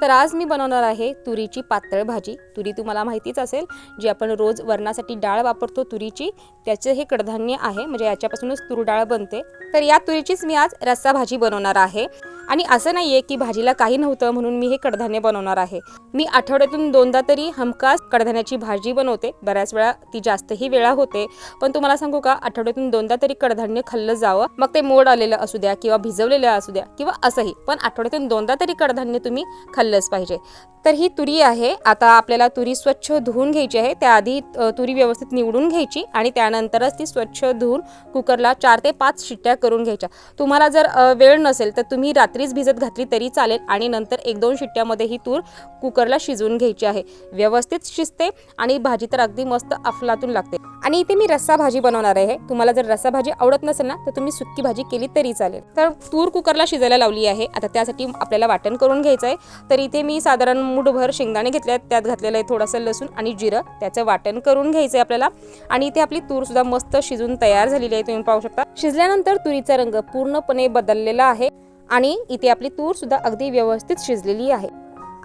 तर आज मी बनवणार आहे तुरीची पातळ भाजी. तुरी तुम्हाला माहितीच असेल जी आपण रोज वरणासाठी डाळ वापरतो तुरीची त्याचे हे कडधान्य आहे म्हणजे याच्यापासूनच तूर डाळ बनते. तर या तुरीचीच मी आज रस्सा भाजी बनवणार आहे. आणि असं नाही आहे की भाजीला काही नव्हतं म्हणून मी हे कडधान्य बनवणार आहे. मी आठवड्यातून दोनदा तरी हमखास कडधान्याची भाजी बनवते. बऱ्याच वेळा ती जास्तही वेळा होते. पण तुम्हाला सांगू का आठवड्यातून दोनदा तरी कडधान्य खाल्लं जावं. मग ते मोड आलेलं असू द्या किंवा भिजवलेलं असू द्या किंवा असंही. पण आठवड्यातून दोनदा तरी कडधान्य तुम्ही खाल्लंच पाहिजे. तर ही तुरी आहे. आता आपल्याला तुरी स्वच्छ धुवून घ्यायची आहे. त्याआधी तुरी व्यवस्थित निवडून घ्यायची आणि त्यानंतरच ती स्वच्छ धुवून कुकरला चार ते पाच शिट्ट्या करून घ्यायच्या. तुम्हाला जर वेळ नसेल तर तुम्ही रात्री रात्रीच भिजत घातली तरी चालेल आणि नंतर एक दोन शिट्ट्यामध्ये ही तूर कुकरला शिजवून घ्यायची आहे. व्यवस्थित शिजते आणि भाजी तर अगदी मस्त अफलातून लागते. आणि इथे मी रस्सा भाजी बनवणार आहे. तुम्हाला जर रस्सा भाजी आवडत नसेल ना तर तुम्ही सुक्की भाजी केली तरी चालेल. तर तूर कुकरला शिजायला लावली आहे. आता त्यासाठी आपल्याला वाटण करून घ्यायचं आहे. तर इथे मी साधारण मुठभर शेंगदाणे घेतले आहेत. त्यात घातलेलं आहे थोडंसं लसूण आणि जिरं. त्याचं वाटण करून घ्यायचं आहे आपल्याला. आणि इथे आपली तूर सुद्धा मस्त शिजून तयार झालेली आहे. तुम्ही पाहू शकता. शिजल्यानंतर तुरीचा रंग पूर्णपणे बदललेला आहे. आणि इथे आपली तूरसुद्धा अगदी व्यवस्थित शिजलेली आहे.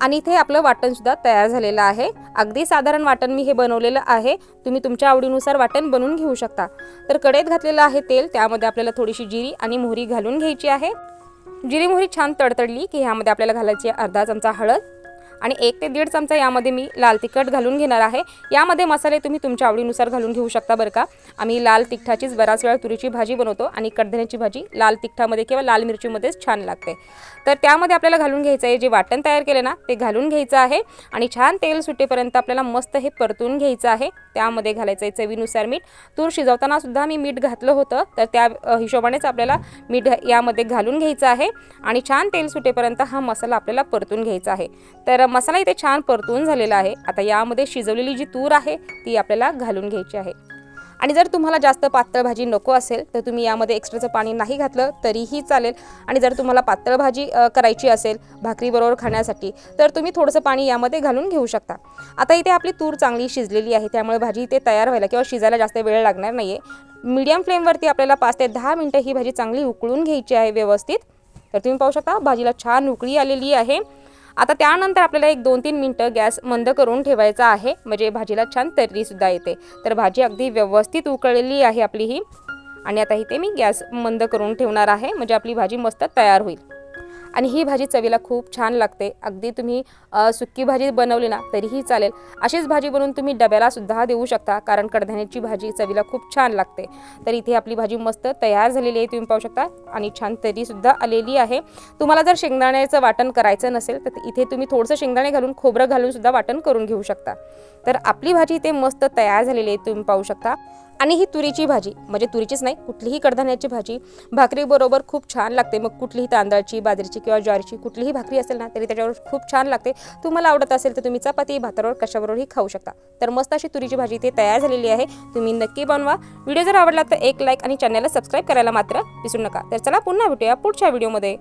आणि इथे आपलं वाटणसुद्धा तयार झालेलं आहे. अगदी साधारण वाटण मी हे बनवलेलं आहे. तुम्ही तुमच्या आवडीनुसार वाटण बनवून घेऊ शकता. तर कढईत घातलेलं आहे तेल त्यामध्ये आपल्याला थोडीशी जिरी आणि मोहरी घालून घ्यायची आहे. जिरी मोहरी छान तडतडली की ह्यामध्ये आपल्याला घालायची आहे अर्धा चमचा हळद आणि एक ते दीड चमचा यामध्ये मी लाल तिखट घालून घेणार आहे. यामध्ये मसाले तुम्ही तुमच्या आवडीनुसार घालून घेऊ शकता बरं का. आम्ही लाल तिखटाचीच बराच वेळा तुरीची भाजी बनवतो आणि कडधान्याची भाजी लाल तिखटामध्ये किंवा लाल मिरचीमध्येच छान लागते. तर त्यामध्ये आपल्याला घालून घ्यायचं आहे जे वाटण तयार केले ना ते घालून घ्यायचं आहे आणि छान तेल सुटेपर्यंत आपल्याला मस्त हे परतून घ्यायचं आहे. त्यामध्ये घालायचं आहे चवीनुसार मीठ. तूर शिजवताना सुद्धा मी मीठ घातलं होतं तर त्या हिशोबानेच आपल्याला मीठ यामध्ये घालून घ्यायचं आहे आणि छान तेल सुटेपर्यंत हा मसाला आपल्याला परतून घ्यायचा आहे. तर मसाला इथे छान परतून झालेला आहे. आता यामध्ये शिजवलेली जी तूर आहे ती आपल्याला घालून घ्यायची आहे. आणि जर तुम्हाला जास्त पातळ भाजी नको असेल तर तुम्ही यामध्ये एक्स्ट्राचं पाणी नाही घातलं तरीही चालेल. आणि जर तुम्हाला पातळ भाजी करायची असेल भाकरीबरोबर खाण्यासाठी तर तुम्ही थोडंसं पाणी यामध्ये घालून घेऊ शकता. आता इथे आपली तूर चांगली शिजलेली आहे त्यामुळे भाजी इथे तयार व्हायला किंवा शिजायला जास्त वेळ लागणार नाही आहे मीडियम फ्लेमवरती आपल्याला पाच ते दहा मिनटं ही भाजी चांगली उकळून घ्यायची आहे व्यवस्थित. तर तुम्ही पाहू शकता भाजीला छान उकळी आलेली आहे. आता त्यानंतर आपल्याला एक दोन तीन मिनटं गॅस मंद करून ठेवायचा आहे. म्हणजे भाजीला छान तर्रीसुद्धा येते. तर भाजी अगदी व्यवस्थित उकळलेली आहे आपली ही. आणि आता इथे मी गॅस मंद करून ठेवणार आहे. म्हणजे आपली भाजी मस्त तयार होईल. आणि ही भाजी चवीला खूप छान लागते. अगदी तुम्ही सुक्की भाजी बनवली ना तरीही चालेल. अशीच भाजी बनवून तुम्ही डब्याला सुद्धा देऊ शकता कारण कडधान्याची भाजी चवीला खूप छान लागते. तर इथे आपली भाजी मस्त तयार झालेली आहे तुम्ही पाहू शकता. आणि छान तरीसुद्धा आलेली आहे. तुम्हाला जर शेंगदाण्याचं वाटण करायचं नसेल तर इथे तुम्ही थोडंसं शेंगदाणे घालून खोबरं घालून सुद्धा वाटण करून घेऊ शकता. तर आपली भाजी इथे मस्त तयार झालेली आहे तुम्ही पाहू शकता. आणि ही तुरीची भाजी म्हणजे तुरीचीच नाही कुठलीही कडधान्याची भाजी भाकरीबरोबर खूप छान लागते. मग कुठलीही तांदळाची बाजरीची किंवा ज्वारीची कुठलीही भाकरी असेल ना तरी त्याच्यावर खूप छान लागते. तुम्हाला आवडत असेल तर तुम्ही चपाती भातावर कशाबरोबरही खाऊ शकता. तर मस्त अशी तुरीची भाजी इथे तयार झालेली आहे. तुम्ही नक्की बनवा. व्हिडिओ जर आवडला तर एक लाईक आणि चॅनलला सबस्क्राईब करायला मात्र विसरू नका. तर चला पुन्हा भेटूया पुढच्या व्हिडिओमध्ये.